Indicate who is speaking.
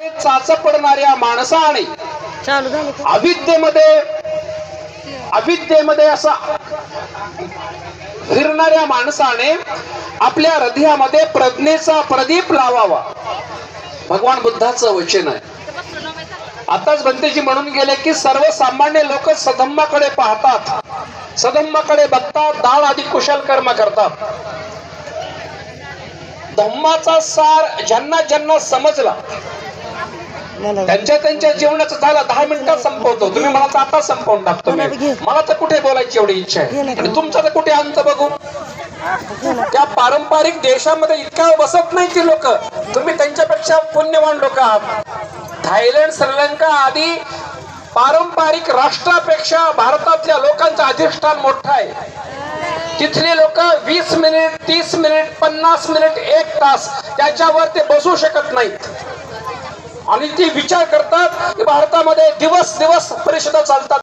Speaker 1: चाच पडणाऱ्या माणसाने अविद्येमध्ये अविद्येमध्ये असा फिरणाऱ्या माणसाने आपल्या हृदयामध्ये प्रज्ञेचा प्रदीप लावावा. भगवान बुद्धाचं वचन आहे. आताच बंतेजी म्हणून गेले की सर्वसामान्य लोक सधम्माकडे पाहतात. सधम्माकडे बघतात दाळ आदी कुशल कर्म करतात. धम्माचा सार ज्यांना ज्यांना समजला त्यांच्या त्यांच्या जीवनाचं झालं दहा मिनिटात संपवतो. तुम्ही मला आता संपवून टाकतो. मला तर कुठे बोलायची एवढी इच्छा आहे? आणि तुमचा तर कुठे अंत बघू? त्या पारंपरिक देशामध्ये इतक्या बसत नाही ती लोक. तुम्ही त्यांच्यापेक्षा पुण्यवान लोक आहात. थायलंड श्रीलंका आदी पारंपरिक राष्ट्रापेक्षा भारतातल्या लोकांचं अधिष्ठान मोठं आहे. तिथले लोक वीस मिनिट तीस मिनिट पन्नास मिनिट एक तास त्याच्यावर ते बसू शकत नाहीत. आणि ते विचार करतात की भारतामध्ये दिवस दिवस परिषदा चालतात.